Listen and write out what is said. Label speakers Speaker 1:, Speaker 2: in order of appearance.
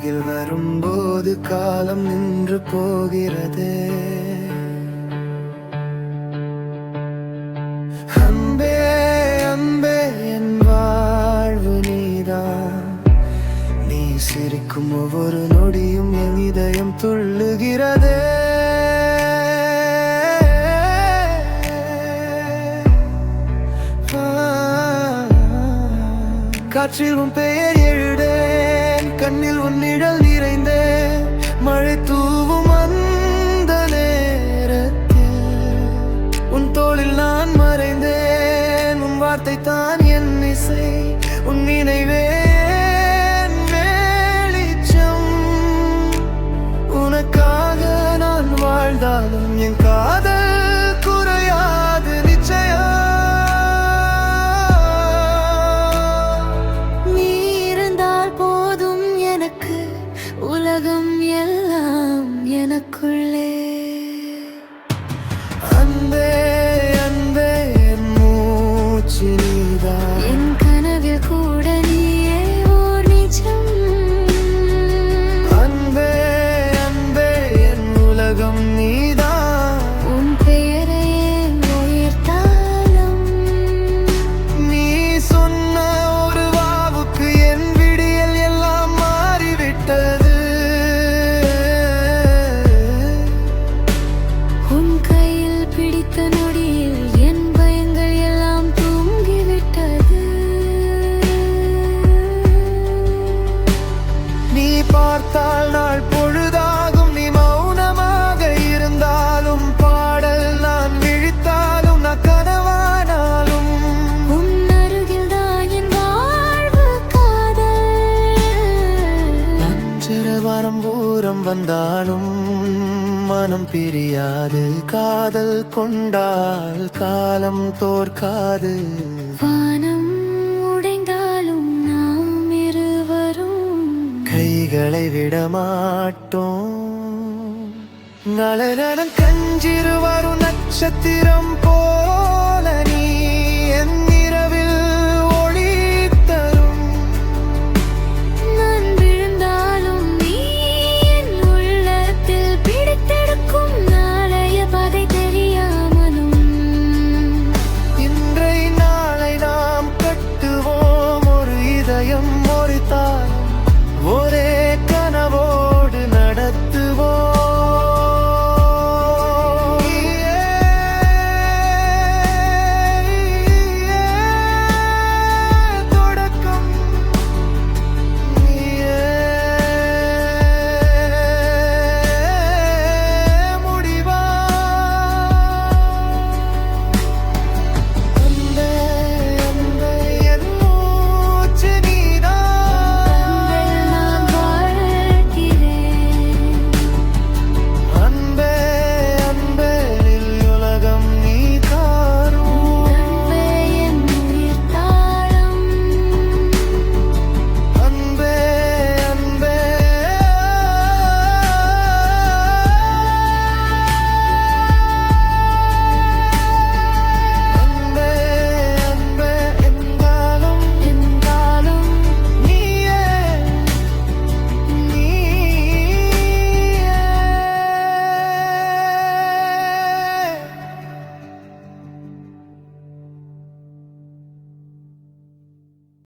Speaker 1: அருகில் வரும்போது காலம் நின்று போகிறது. அன்பே அன்பே என் வாழ்வு நீதான். நீ சிரிக்கும் ஒவ்வொரு நொடியும் என் இதயம் துள்ளுகிறதே. காற்றில் உன் பெயர் கண்ணில் உன் நிழல் நிறைந்தேன் மழை தூவும் அந்த நேரத்தில் உன் தோளில் நான் மறைந்தேன் உன் வார்த்தை தான் என் இசை உன் நினைவே
Speaker 2: எல்லாம் எனக்குள்ளே.
Speaker 1: பார்த்தால் நாள் பொழுதாகும். நீ மௌனமாக இருந்தாலும் பாடல் நான் விழித்தாலும் நான் கனவானாலும்.
Speaker 2: உன் அருகில் தான் என் வாழ்வு காதல்.
Speaker 1: அஞ்சர வாரம் பூரம் வந்தாலும் மனம் பிரியாது. காதல் கொண்டால் காலம் தோற்காது. கைகளை விடமாட்டோம். மாட்டோம் நலனடம் கஞ்சிரு வரும் நட்சத்திரம் போ